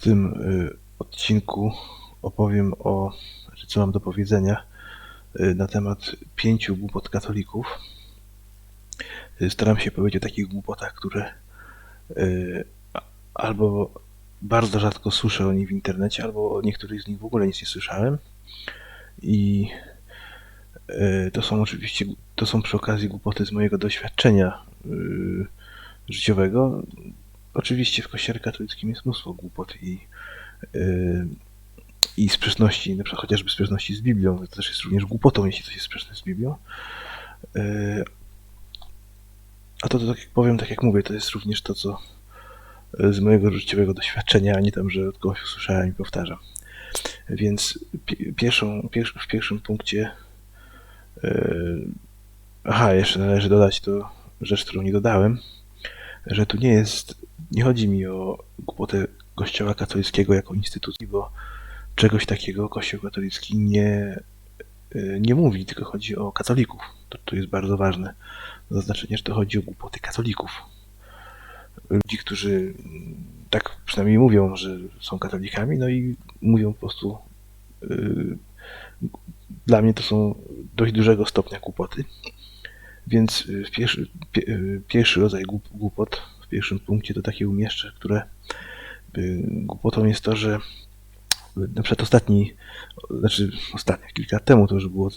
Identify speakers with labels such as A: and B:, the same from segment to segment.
A: tym y, odcinku opowiem o, znaczy co mam do powiedzenia y, na temat pięciu głupot katolików. Y, Staram się powiedzieć o takich głupotach, które albo bardzo rzadko słyszę o nich w internecie, albo o niektórych z nich w ogóle nic nie słyszałem. I to są oczywiście, to są przy okazji głupoty z mojego doświadczenia życiowego. Oczywiście w kościele katolickim jest mnóstwo głupot i, yy, i sprzeczności, na przykład chociażby sprzeczności z Biblią, to też jest również głupotą, jeśli coś jest sprzeczne z Biblią. Yy, a to, to tak jak powiem, tak jak mówię, to jest również to, co yy, z mojego życiowego doświadczenia, a nie tam, że od kogoś usłyszałem i powtarzam. Więc pi- pierwszą, pier, w pierwszym punkcie yy, aha, jeszcze należy dodać to rzecz, którą nie dodałem, że tu nie jest, nie chodzi mi o głupotę Kościoła katolickiego jako instytucji, bo czegoś takiego Kościół katolicki nie, y, nie mówi, tylko chodzi o katolików. To, to jest bardzo ważne zaznaczenie, że to chodzi o głupoty katolików. Ludzi, którzy mm, tak przynajmniej mówią, że są katolikami, no i mówią po prostu y, dla mnie to są dość dużego stopnia głupoty. Więc y, pierwszy, pie, y, pierwszy rodzaj głup, głupot w pierwszym punkcie to takie umieszczę, które y, głupotą jest to, że na przykład ostatni, znaczy ostatni, kilka lat temu to już było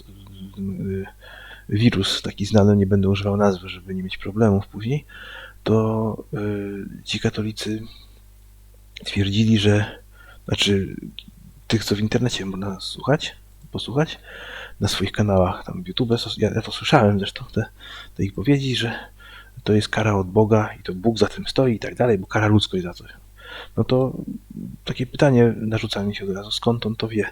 A: wirus taki znany, nie będę używał nazwy, żeby nie mieć problemów później, to ci katolicy twierdzili, że znaczy tych, co w internecie można słuchać, posłuchać, na swoich kanałach, tam YouTube, ja, ja to słyszałem zresztą, te, te ich powiedzi, że to jest kara od Boga i to Bóg za tym stoi i tak dalej, bo kara ludzkość za coś. No to takie pytanie narzuca mi się od razu, skąd on to wie?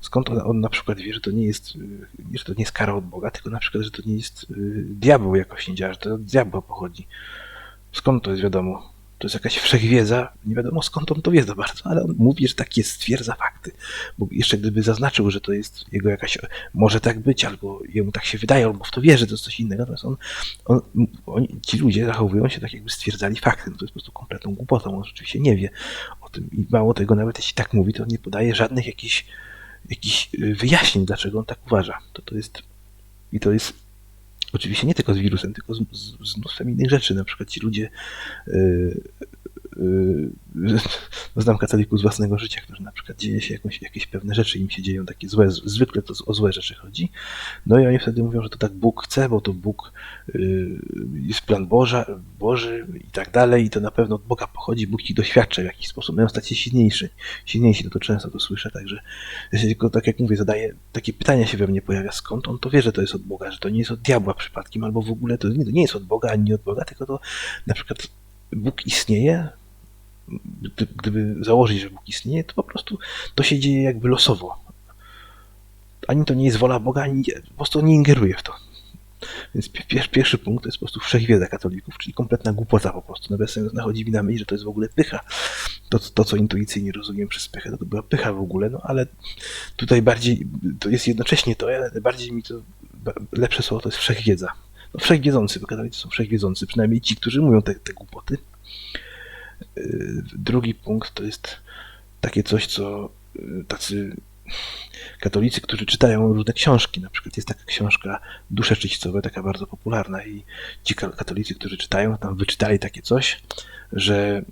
A: Skąd on, on na przykład wie, że to nie jest, y, że to nie jest kara od Boga, tylko na przykład, że to nie jest y, diabeł jakoś nie działa, że to od diabła pochodzi. Skąd to jest wiadomo? To jest jakaś wszechwiedza, nie wiadomo skąd on to wie za bardzo, ale on mówi, że tak jest, stwierdza fakty. Bo jeszcze gdyby zaznaczył, że to jest jego jakaś, może tak być, albo jemu tak się wydaje, albo w to wierzy, to jest coś innego, natomiast on, on, ci ludzie zachowują się tak, jakby stwierdzali fakty. No to jest po prostu kompletną głupotą, on rzeczywiście nie wie o tym. I mało tego, nawet jeśli tak mówi, to nie podaje żadnych jakichś, jakichś y, wyjaśnień, dlaczego on tak uważa. To, to jest, i to jest Oczywiście nie tylko z wirusem, tylko z, z, z mnóstwem innych rzeczy. Na przykład ci ludzie, yy, no znam katolików z własnego życia, którzy na przykład dzieje się jakąś, jakieś pewne rzeczy, im się dzieją takie złe, zwykle to o złe rzeczy chodzi. No i oni wtedy mówią, że to tak Bóg chce, bo to Bóg yy, jest plan Boża, Boży i tak dalej i to na pewno od Boga pochodzi, Bóg ich doświadcza w jakiś sposób, mają stać się silniejszy, silniejsi, no to często to słyszę, także ja się tylko tak jak mówię, zadaję, takie pytania się we mnie pojawia, skąd on to wie, że to jest od Boga, że to nie jest od diabła przypadkiem, albo w ogóle to nie, to nie jest od Boga, ani nie od Boga, tylko to na przykład Bóg istnieje, gdyby założyć, że Bóg istnieje, to po prostu to się dzieje jakby losowo. Ani to nie jest wola Boga, ani po prostu nie ingeruje w to. Więc pier, pierwszy punkt to jest po prostu wszechwiedza katolików, czyli kompletna głupota po prostu. Nawet sobie nachodzi mi na myśl, że to jest w ogóle pycha. To, to co intuicyjnie rozumiem przez pychę, to, to była pycha w ogóle, no ale tutaj bardziej, to jest jednocześnie to, ale bardziej mi to, lepsze słowo to jest wszechwiedza. No wszechwiedzący, bo katolicy są wszechwiedzący, przynajmniej ci, którzy mówią te, te głupoty. Yy, Drugi punkt to jest takie coś, co yy, tacy katolicy, którzy czytają różne książki, na przykład jest taka książka Dusze Czyścowe, taka bardzo popularna i ci ka- katolicy, którzy czytają, tam wyczytali takie coś, że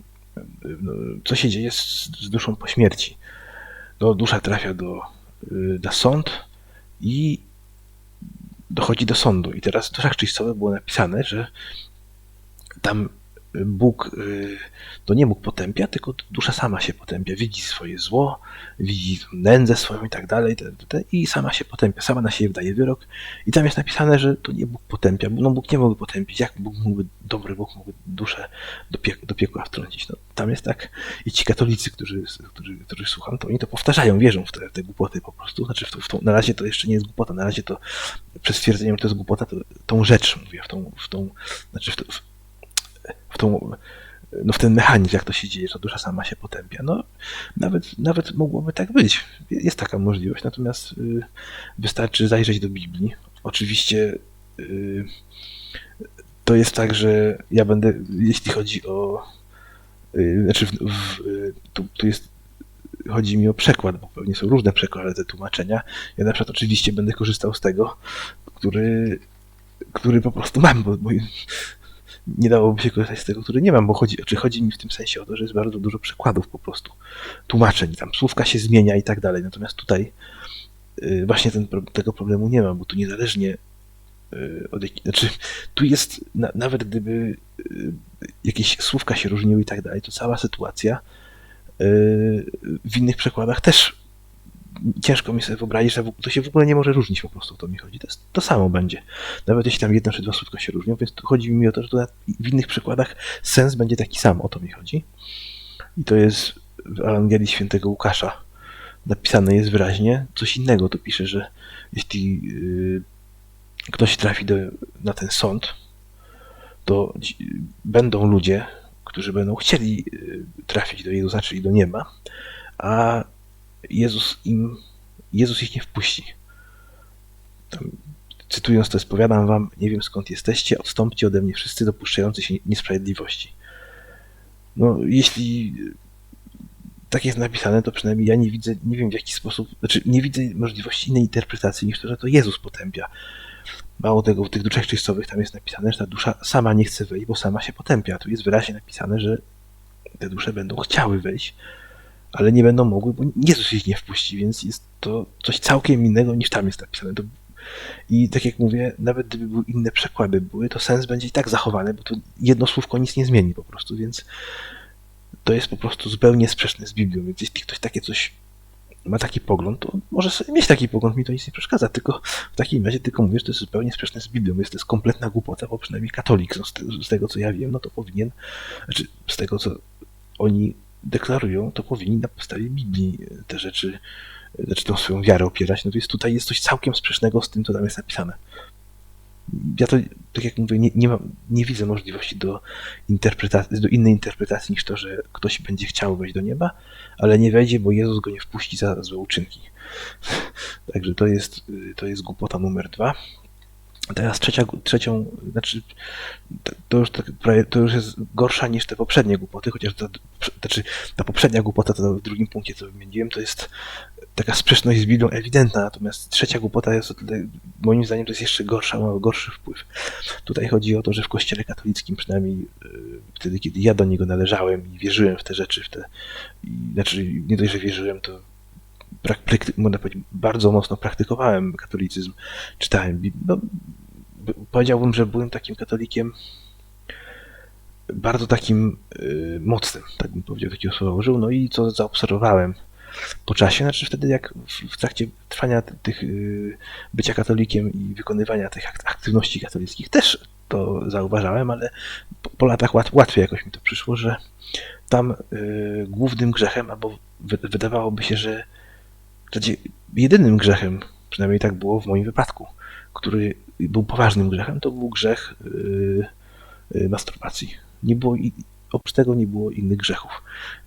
A: no, co się dzieje z, z duszą po śmierci. No, dusza trafia do, yy, na sąd i dochodzi do sądu. I teraz w duszach czyścowych było napisane, że tam Bóg y, to nie Bóg potępia, tylko dusza sama się potępia. Widzi swoje zło, widzi nędzę swoją i tak dalej, i sama się potępia, sama na siebie wydaje wyrok. I tam jest napisane, że to nie Bóg potępia, no Bóg nie mógłby potępić. Jak Bóg mógłby, dobry Bóg mógłby duszę do, piek do piekła wtrącić? No, tam jest tak. I ci katolicy, którzy, którzy, których słucham, to oni to powtarzają, wierzą w te, te głupoty po prostu. Znaczy, w tą, w tą, na razie to jeszcze nie jest głupota, na razie to przez stwierdzenie, że to jest głupota, to tą rzecz mówię, w tą, w tą znaczy w, to, w, w tą, no w ten mechanizm, jak to się dzieje, że dusza sama się potępia. No, nawet, nawet mogłoby tak być. Jest taka możliwość, natomiast y, wystarczy zajrzeć do Biblii. Oczywiście y, to jest tak, że ja będę, jeśli chodzi o y, znaczy w, w, tu, tu jest, chodzi mi o przekład, bo pewnie są różne przekłady te tłumaczenia. Ja na przykład oczywiście będę korzystał z tego, który, który po prostu mam, bo, bo nie dałoby się korzystać z tego, który nie mam, bo chodzi, czy chodzi mi w tym sensie o to, że jest bardzo dużo przekładów po prostu, tłumaczeń, tam słówka się zmienia i tak dalej. Natomiast tutaj y, właśnie ten, tego problemu nie ma, bo tu niezależnie y, od znaczy tu jest, na, nawet gdyby y, jakieś słówka się różniły i tak dalej, to cała sytuacja w innych przekładach też ciężko mi sobie wyobrazić, że to się w ogóle nie może różnić po prostu, o to mi chodzi. To, jest, to samo będzie. Nawet jeśli tam jedno czy dwa słówka się różnią, więc chodzi mi o to, że to w innych przykładach sens będzie taki sam, o to mi chodzi. I to jest w Ewangelii Świętego Łukasza napisane jest wyraźnie. Coś innego to pisze, że jeśli yy, ktoś trafi do, na ten sąd, to będą ludzie, którzy będą chcieli yy, trafić do Jezusa, czyli do nieba, a Jezus im, Jezus ich nie wpuści. Tam, cytując to, spowiadam wam, nie wiem skąd jesteście, odstąpcie ode mnie wszyscy dopuszczający się niesprawiedliwości. No, jeśli tak jest napisane, to przynajmniej ja nie widzę, nie wiem w jaki sposób, znaczy nie widzę możliwości innej interpretacji niż to, że to Jezus potępia. Mało tego, w tych duszach czystowych tam jest napisane, że ta dusza sama nie chce wejść, bo sama się potępia. Tu jest wyraźnie napisane, że te dusze będą chciały wejść, ale nie będą mogły, bo Jezus ich nie wpuści, więc jest to coś całkiem innego niż tam jest napisane. To... I tak jak mówię, nawet gdyby były inne przekłady były, to sens będzie i tak zachowany, bo to jedno słówko nic nie zmieni po prostu, więc to jest po prostu zupełnie sprzeczne z Biblią, więc jeśli ktoś takie coś ma taki pogląd, to może sobie mieć taki pogląd, mi to nic nie przeszkadza, tylko w takim razie tylko mówię, że to jest zupełnie sprzeczne z Biblią, jest to jest kompletna głupota, bo przynajmniej katolik, z, z tego co ja wiem, no to powinien, znaczy z tego co oni deklarują, to powinni na podstawie Biblii te rzeczy, znaczy tą swoją wiarę opierać. No to jest tutaj jest coś całkiem sprzecznego z tym, co tam jest napisane. Ja to, tak jak mówię, nie, nie, mam, nie widzę możliwości do, interpretacji, do innej interpretacji niż to, że ktoś będzie chciał wejść do nieba, ale nie wejdzie, bo Jezus go nie wpuści za złe uczynki. Także to jest, to jest głupota numer dwa. Teraz trzecia, trzecią, znaczy to już, tak, to już jest gorsza niż te poprzednie głupoty, chociaż ta, znaczy, ta poprzednia głupota, to w drugim punkcie, co wymieniłem, to jest taka sprzeczność z Biblią ewidentna, natomiast trzecia głupota jest, moim zdaniem, to jest jeszcze gorsza, ma gorszy wpływ. Tutaj chodzi o to, że w kościele katolickim, przynajmniej yy, wtedy, kiedy ja do niego należałem i wierzyłem w te rzeczy, w te, i, znaczy nie dość, że wierzyłem, to można powiedzieć, bardzo mocno praktykowałem katolicyzm, czytałem no, powiedziałbym, że byłem takim katolikiem bardzo takim y, mocnym, tak bym powiedział, takiego słowa użył, no i co zaobserwowałem po czasie, znaczy wtedy jak w, w trakcie trwania tych y, bycia katolikiem i wykonywania tych aktywności katolickich też to zauważałem, ale po, po latach łat, łatwiej jakoś mi to przyszło, że tam y, głównym grzechem, albo wydawałoby się, że zasadzie jedynym grzechem, przynajmniej tak było w moim wypadku, który był poważnym grzechem, to był grzech yy, yy, masturbacji. Nie było, oprócz tego nie było innych grzechów.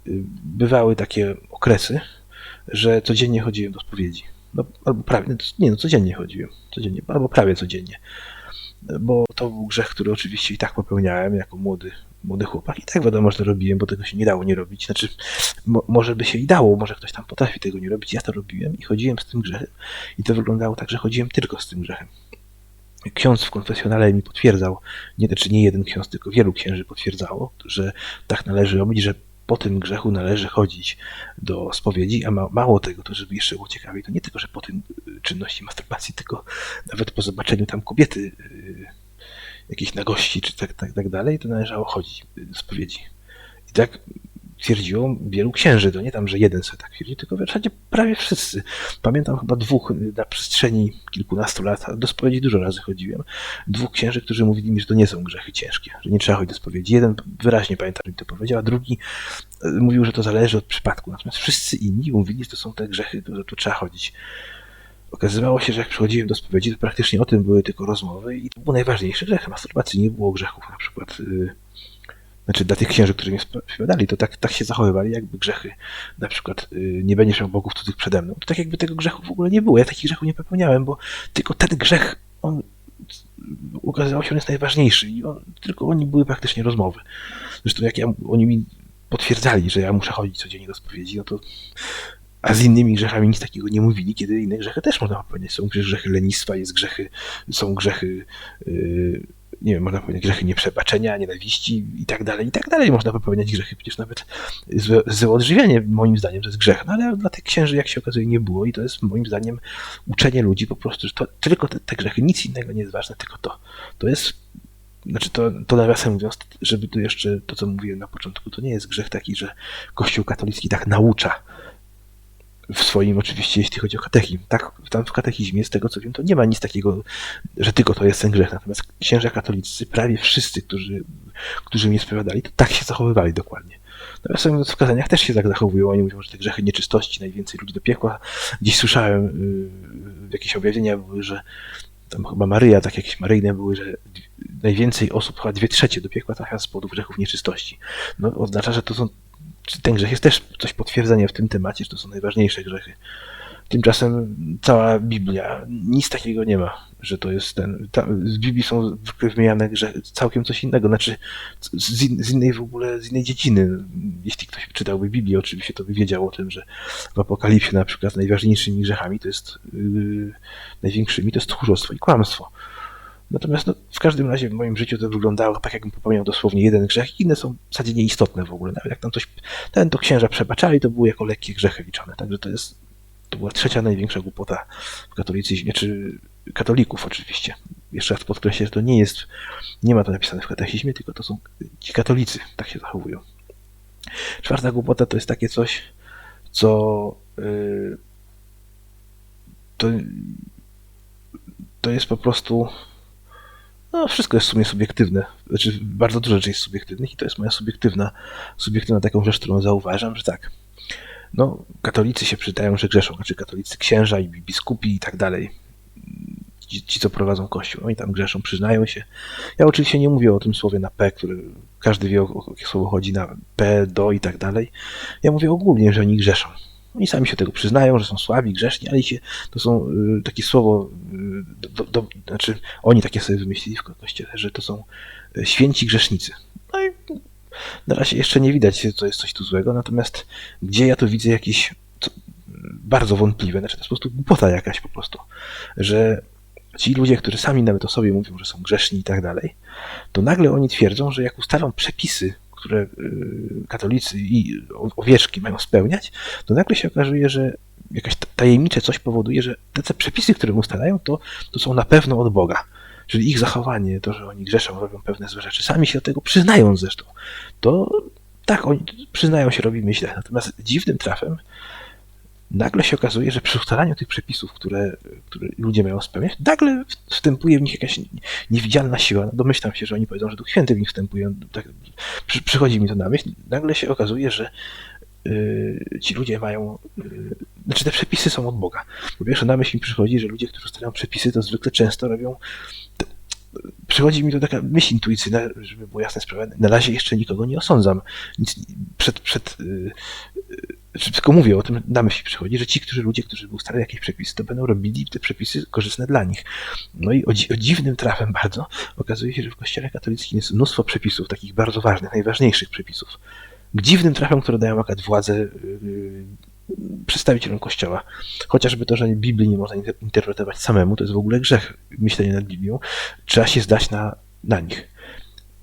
A: Yy, bywały takie okresy, że codziennie chodziłem do spowiedzi. No, albo prawie, nie no, codziennie chodziłem, codziennie, albo prawie codziennie. Bo to był grzech, który oczywiście i tak popełniałem jako młody młody chłopak i tak wiadomo, że to robiłem, bo tego się nie dało nie robić. Znaczy, mo może by się i dało, może ktoś tam potrafi tego nie robić. Ja to robiłem i chodziłem z tym grzechem. I to wyglądało tak, że chodziłem tylko z tym grzechem. Ksiądz w konfesjonale mi potwierdzał, nie, znaczy nie jeden ksiądz, tylko wielu księży potwierdzało, że tak należy robić, że po tym grzechu należy chodzić do spowiedzi, a ma, mało tego, to żeby jeszcze było ciekawiej, to nie tylko, że po tym y, czynności masturbacji, tylko nawet po zobaczeniu tam kobiety yy, jakiejś nagości czy tak, tak, tak dalej, to należało chodzić do spowiedzi. I tak twierdziło wielu księży, to nie tam, że jeden sobie tak twierdzi, tylko w zasadzie prawie wszyscy. Pamiętam chyba dwóch na przestrzeni kilkunastu lat, do spowiedzi dużo razy chodziłem, dwóch księży, którzy mówili mi, że to nie są grzechy ciężkie, że nie trzeba chodzić do spowiedzi. Jeden wyraźnie pamiętam, mi to powiedział, a drugi e, mówił, że to zależy od przypadku. Natomiast wszyscy inni mówili, że to są te grzechy, że tu trzeba chodzić. Okazywało się, że jak przychodziłem do spowiedzi, to praktycznie o tym były tylko rozmowy i to był najważniejszy grzech. Masturbacji nie było grzechów, na przykład. Yy, znaczy dla tych księży, którzy mnie spowiadali, to tak, tak się zachowywali, jakby grzechy, na przykład yy, nie będziesz miał bogów cudzych przede mną. To tak jakby tego grzechu w ogóle nie było. Ja takich grzechów nie popełniałem, bo tylko ten grzech, on okazywał się, on jest najważniejszy i on, tylko oni były praktycznie rozmowy. Zresztą jak ja, oni mi potwierdzali, że ja muszę chodzić codziennie do spowiedzi, no to a z innymi grzechami nic takiego nie mówili, kiedy inne grzechy też można powiedzieć. Są grzechy lenistwa, jest grzechy, są grzechy, yy, nie wiem, można powiedzieć grzechy nieprzebaczenia, nienawiści i tak dalej, i tak dalej. Można popełniać grzechy, przecież nawet złe, złe moim zdaniem to jest grzech, no ale dla tych księży, jak się okazuje, nie było i to jest moim zdaniem uczenie ludzi po prostu, że to tylko te, te grzechy, nic innego nie jest ważne, tylko to. To jest znaczy to, to nawiasem mówiąc, żeby tu jeszcze to, co mówiłem na początku, to nie jest grzech taki, że Kościół katolicki tak naucza w swoim oczywiście, jeśli chodzi o katechizm. Tak, tam w katechizmie, z tego co wiem, to nie ma nic takiego, że tylko to jest ten grzech. Natomiast księża katolicy, prawie wszyscy, którzy, którzy mnie spowiadali, to tak się zachowywali dokładnie. Natomiast w kazaniach też się tak zachowują. Oni mówią, że te grzechy nieczystości, najwięcej ludzi do piekła. Gdzieś słyszałem, yy, jakieś objawienia były, że tam chyba Maryja, tak jakieś maryjne były, że najwięcej osób, chyba dwie trzecie do piekła trafia z powodu grzechów nieczystości. No, oznacza, że to są, ten grzech jest też coś potwierdzenia w tym temacie, że to są najważniejsze grzechy. Tymczasem cała Biblia, nic takiego nie ma, że to jest ten. Ta, z Biblii są wymieniane grzechy całkiem coś innego, znaczy z, in, z, innej w ogóle, z innej dziedziny. Jeśli ktoś czytałby Biblię, oczywiście to by wiedział o tym, że w Apokalipsie na przykład najważniejszymi grzechami to jest yy, największymi to jest tchórzostwo i kłamstwo. Natomiast no, w każdym razie w moim życiu to wyglądało tak, jakbym popełniał dosłownie jeden grzech, inne są w zasadzie nieistotne w ogóle. Nawet jak tam coś, ten to księża przebaczali, to były jako lekkie grzechy liczone. Także to jest, to była trzecia największa głupota w katolicyzmie, czy katolików oczywiście. Jeszcze raz podkreślę, że to nie jest, nie ma to napisane w katechizmie, tylko to są ci katolicy, tak się zachowują. Czwarta głupota to jest takie coś, co yy, to, to jest po prostu no, wszystko jest w sumie subiektywne. Znaczy, bardzo dużo rzeczy jest subiektywnych i to jest moja subiektywna, subiektywna taką rzecz, którą zauważam, że tak. No, katolicy się przydają, że grzeszą, znaczy katolicy księża i biskupi i tak dalej. Ci, ci, co prowadzą kościół, oni tam grzeszą, przyznają się. Ja oczywiście nie mówię o tym słowie na P, który każdy wie, o jakie słowo chodzi na P, do i tak dalej. Ja mówię ogólnie, że oni grzeszą. Oni sami się tego przyznają, że są słabi, grzeszni, ale się, to są y, takie słowo, y, do, do, znaczy oni takie sobie wymyślili w kościele, że to są y, święci grzesznicy. No i na razie jeszcze nie widać, co jest coś tu złego, natomiast gdzie ja tu widzę jakieś co, bardzo wątpliwe, znaczy to jest po prostu głupota jakaś po prostu, że ci ludzie, którzy sami nawet o sobie mówią, że są grzeszni i tak dalej, to nagle oni twierdzą, że jak ustalą przepisy które y, katolicy i owieczki mają spełniać, to nagle się okazuje, że jakaś tajemnicze coś powoduje, że te przepisy, które ustalają, to, to są na pewno od Boga. Czyli ich zachowanie, to, że oni grzeszą, robią pewne złe rzeczy, sami się do tego przyznają zresztą, to tak, oni przyznają się, robimy źle. Natomiast dziwnym trafem nagle się okazuje, że przy ustalaniu tych przepisów, które, które ludzie mają spełniać, nagle wstępuje w nich jakaś niewidzialna siła. Domyślam się, że oni powiedzą, że Duch Święty w nich wstępuje. Tak, przy, przychodzi mi to na myśl. Nagle się okazuje, że yy, ci ludzie mają. Yy, znaczy, te przepisy są od Boga. Po pierwsze, na myśl mi przychodzi, że ludzie, którzy ustalają przepisy, to zwykle często robią przychodzi mi to taka myśl intuicyjna, żeby było jasne sprawa. Na razie jeszcze nikogo nie osądzam. Nic, przed, przed, yy, tylko mówię o tym, na myśl przychodzi, że ci, którzy ludzie, którzy ustalili jakieś przepisy, to będą robili te przepisy korzystne dla nich. No i o, o dziwnym trafem bardzo okazuje się, że w kościele katolickim jest mnóstwo przepisów, takich bardzo ważnych, najważniejszych przepisów. Dziwnym trafem, które dają akurat władzę yy, przedstawicielom kościoła. Chociażby to, że Biblii nie można interpretować samemu, to jest w ogóle grzech myślenie nad Biblią. Trzeba się zdać na, na nich.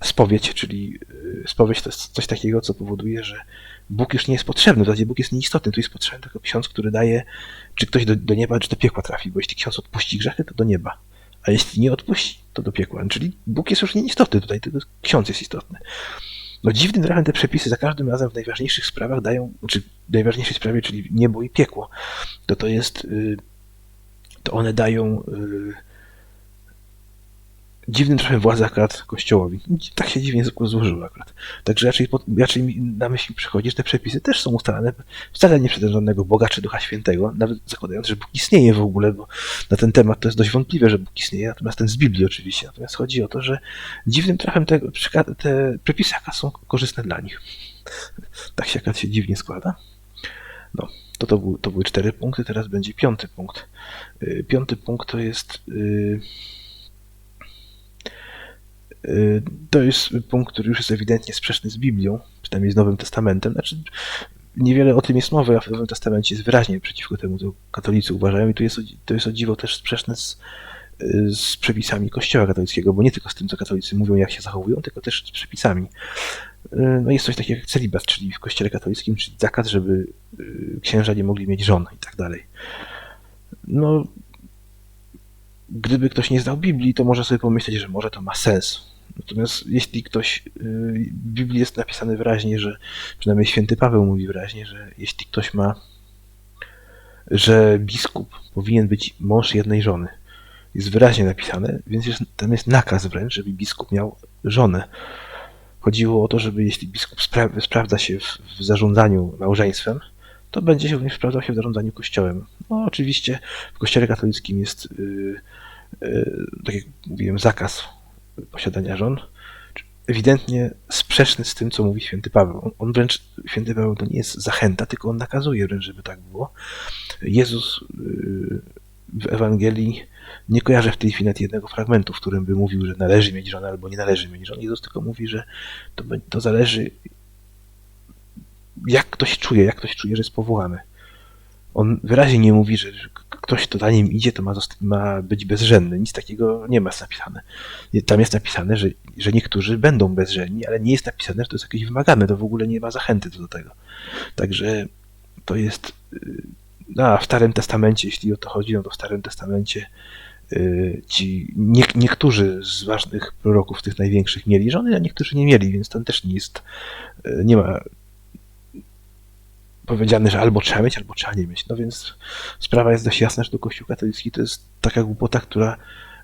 A: Spowiedź, czyli spowiedź to jest coś takiego, co powoduje, że Bóg już nie jest potrzebny, w zasadzie Bóg jest nieistotny, tu jest potrzebny tylko ksiądz, który daje, czy ktoś do, do nieba, czy do piekła trafi, bo jeśli ksiądz odpuści grzechy, to do nieba, a jeśli nie odpuści, to do piekła. Czyli Bóg jest już nieistotny tutaj, tylko ksiądz jest istotny. No dziwnym trafem te przepisy za każdym razem w najważniejszych sprawach dają, czy w najważniejszej sprawie, czyli niebo i piekło, to to jest, y, to one dają y, dziwnym trochę władzy akurat kościołowi. Tak się dziwnie złożyło akurat. Także raczej, raczej mi na myśl przychodzi, że te przepisy też są ustalane wcale nie przez żadnego Boga czy Ducha Świętego, nawet zakładając, że Bóg istnieje w ogóle, bo na ten temat to jest dość wątpliwe, że Bóg istnieje, natomiast ten z Biblii oczywiście. Natomiast chodzi o to, że dziwnym trafem te, te przepisy są korzystne dla nich. Tak się akurat się dziwnie składa. No, to, to, był, to były cztery punkty, teraz będzie piąty punkt. Y, piąty punkt to jest... Yy, to jest punkt, który już jest ewidentnie sprzeczny z Biblią, przynajmniej z Nowym Testamentem. Znaczy, niewiele o tym jest mowy, a w Nowym Testamencie jest wyraźnie przeciwko temu, co katolicy uważają i to jest, to jest o dziwo też sprzeczne z, z przepisami Kościoła katolickiego, bo nie tylko z tym, co katolicy mówią, jak się zachowują, tylko też z przepisami. No jest coś takiego jak celibat, czyli w Kościele katolickim, czyli zakaz, żeby y, księża nie mogli mieć żon i tak dalej. No, gdyby ktoś nie znał Biblii, to może sobie pomyśleć, że może to ma sens. Natomiast jeśli ktoś, y, w Biblii jest napisane wyraźnie, że przynajmniej święty Paweł mówi wyraźnie, że jeśli ktoś ma, że biskup powinien być mąż jednej żony, jest wyraźnie napisane, więc jest, tam jest nakaz wręcz, żeby biskup miał żonę. Chodziło o to, żeby jeśli biskup spra sprawdza się w, w zarządzaniu małżeństwem, to będzie się również sprawdzał się w zarządzaniu kościołem. No oczywiście w kościele katolickim jest, yy, yy, tak jak mówiłem, zakaz posiadania żon, ewidentnie sprzeczny z tym, co mówi święty Paweł. On, on wręcz, święty Paweł to nie jest zachęta, tylko on nakazuje wręcz, żeby tak było. Jezus yy, w Ewangelii nie kojarzę w tej chwili nawet jednego fragmentu, w którym by mówił, że należy mieć żonę albo nie należy mieć żonę. Jezus tylko mówi, że to, to zależy jak ktoś czuje, jak ktoś czuje, że jest powołany. On wyraźnie nie mówi, że ktoś, kto za nim idzie, to ma, ma być bezżenny. Nic takiego nie ma napisane. Tam jest napisane, że, że niektórzy będą bezżenni, ale nie jest napisane, że to jest jakieś wymagane. To w ogóle nie ma zachęty do tego. Także to jest. No, a w Starym Testamencie, jeśli o to chodzi, no to w Starym Testamencie y, ci nie, niektórzy z ważnych proroków, tych największych, mieli żony, a niektórzy nie mieli, więc tam też nie jest, y, nie ma powiedziane, że albo trzeba mieć, albo trzeba nie mieć. No więc sprawa jest dość jasna, że to Kościół katolicki to jest taka głupota, która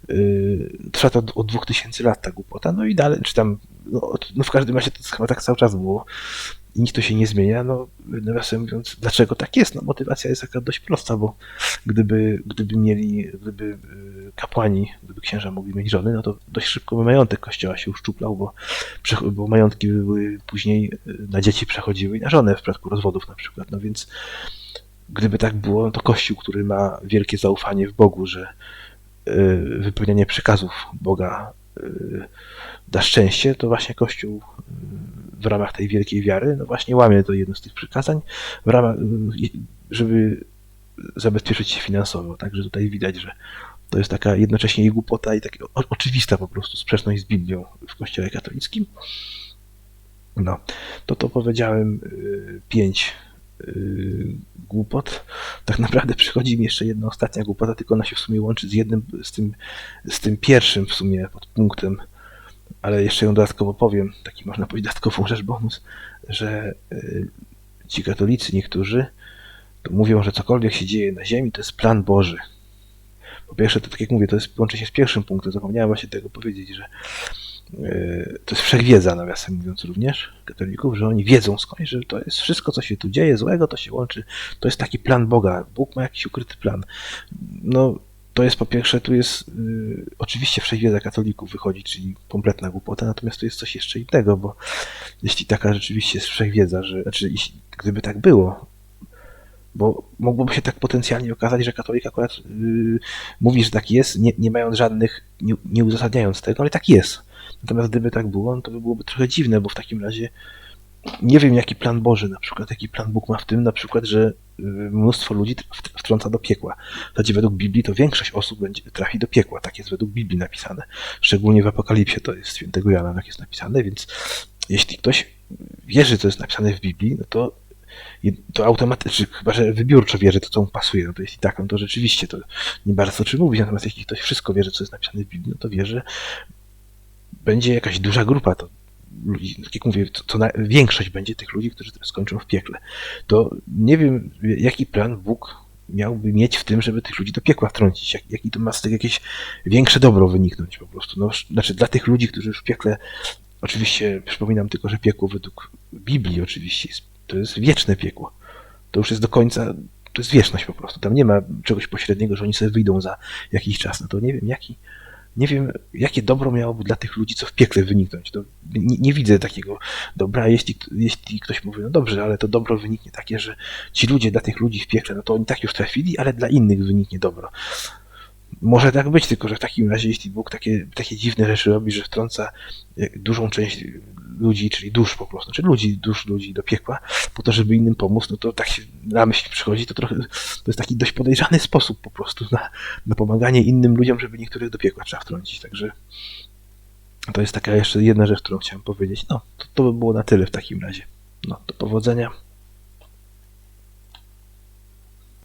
A: yy, trwa to od, od 2000 lat, ta głupota. No i dalej, czy tam, no, no w każdym razie to chyba tak cały czas było nic to się nie zmienia, no nawiasem mówiąc, dlaczego tak jest? No motywacja jest taka dość prosta, bo gdyby, gdyby mieli, gdyby y, kapłani, gdyby księża mogli mieć żony, no to dość szybko by majątek kościoła się uszczuplał, bo, bo majątki były później y, na dzieci przechodziły i na żonę w przypadku rozwodów na przykład, no więc gdyby tak było, no to kościół, który ma wielkie zaufanie w Bogu, że y, wypełnianie przekazów Boga da szczęście, to właśnie Kościół w ramach tej wielkiej wiary, no właśnie łamie to jedno z tych przykazań, w ramach, żeby zabezpieczyć się finansowo. Także tutaj widać, że to jest taka jednocześnie i głupota, i taka oczywista po prostu sprzeczność z Biblią w Kościele katolickim. No, to to powiedziałem y, pięć y, głupot. Tak naprawdę przychodzi mi jeszcze jedna ostatnia głupota, tylko ona się w sumie łączy z jednym, z tym, z tym pierwszym w sumie podpunktem ale jeszcze ją dodatkowo powiem, taki można powiedzieć dodatkową rzecz bonus, że y, ci katolicy niektórzy to mówią, że cokolwiek się dzieje na ziemi, to jest plan Boży. Po pierwsze, to tak jak mówię, to jest, łączy się z pierwszym punktem, zapomniałem właśnie tego powiedzieć, że to jest wszechwiedza, nawiasem mówiąc również, katolików, że oni wiedzą skądś, że to jest wszystko, co się tu dzieje złego, to się łączy, to jest taki plan Boga. Bóg ma jakiś ukryty plan. No, to jest po pierwsze, tu jest y, oczywiście wszechwiedza katolików wychodzi, czyli kompletna głupota, natomiast tu jest coś jeszcze innego, bo jeśli taka rzeczywiście jest wszechwiedza, że, znaczy jeśli, gdyby tak było, bo mogłoby się tak potencjalnie okazać, że katolik akurat y, mówi, że tak jest, nie, nie mając żadnych, nie, nie uzasadniając tego, ale tak jest. Natomiast gdyby tak było, no to by byłoby trochę dziwne, bo w takim razie nie wiem, jaki plan Boży, na przykład, jaki plan Bóg ma w tym, na przykład, że y, mnóstwo ludzi wtrąca do piekła. Znaczy, według Biblii to większość osób będzie, trafi do piekła. Tak jest według Biblii napisane. Szczególnie w Apokalipsie to jest świętego Jana, tak jest napisane, więc jeśli ktoś wierzy, co jest napisane w Biblii, no to to automatycznie, chyba że wybiórczo wierzy to, co mu pasuje, no to jeśli tak, no to rzeczywiście to nie bardzo o czym mówić, natomiast jeśli ktoś wszystko wierzy, co jest napisane w Biblii, no to wie, że będzie jakaś duża grupa, to ludzi, tak jak mówię, to, to na, większość będzie tych ludzi, którzy skończą w piekle. To nie wiem, jaki plan Bóg miałby mieć w tym, żeby tych ludzi do piekła wtrącić. Jak, jaki to ma z tego jakieś większe dobro wyniknąć po prostu. No, znaczy dla tych ludzi, którzy już w piekle, oczywiście przypominam tylko, że piekło według Biblii oczywiście to jest wieczne piekło. To już jest do końca, to jest wieczność po prostu. Tam nie ma czegoś pośredniego, że oni sobie wyjdą za jakiś czas. No to nie wiem, jaki, nie wiem, jakie dobro miałoby dla tych ludzi, co w piekle wyniknąć. To nie, nie, widzę takiego dobra. Jeśli, jeśli ktoś mówi, no dobrze, ale to dobro wyniknie takie, że ci ludzie dla tych ludzi w piekle, no to oni tak już trafili, ale dla innych wyniknie dobro. Może tak być, tylko że w takim razie, jeśli Bóg takie, takie dziwne rzeczy robi, że wtrąca e, dużą część ludzi, czyli dusz po prostu, czy ludzi, dusz ludzi do piekła, po to, żeby innym pomóc, no to tak się na myśl przychodzi, to trochę, to jest taki dość podejrzany sposób po prostu na, na pomaganie innym ludziom, żeby niektórych do piekła trzeba wtrącić, także to jest taka jeszcze jedna rzecz, którą chciałem powiedzieć. No, to, to by było na tyle w takim razie. No, do powodzenia.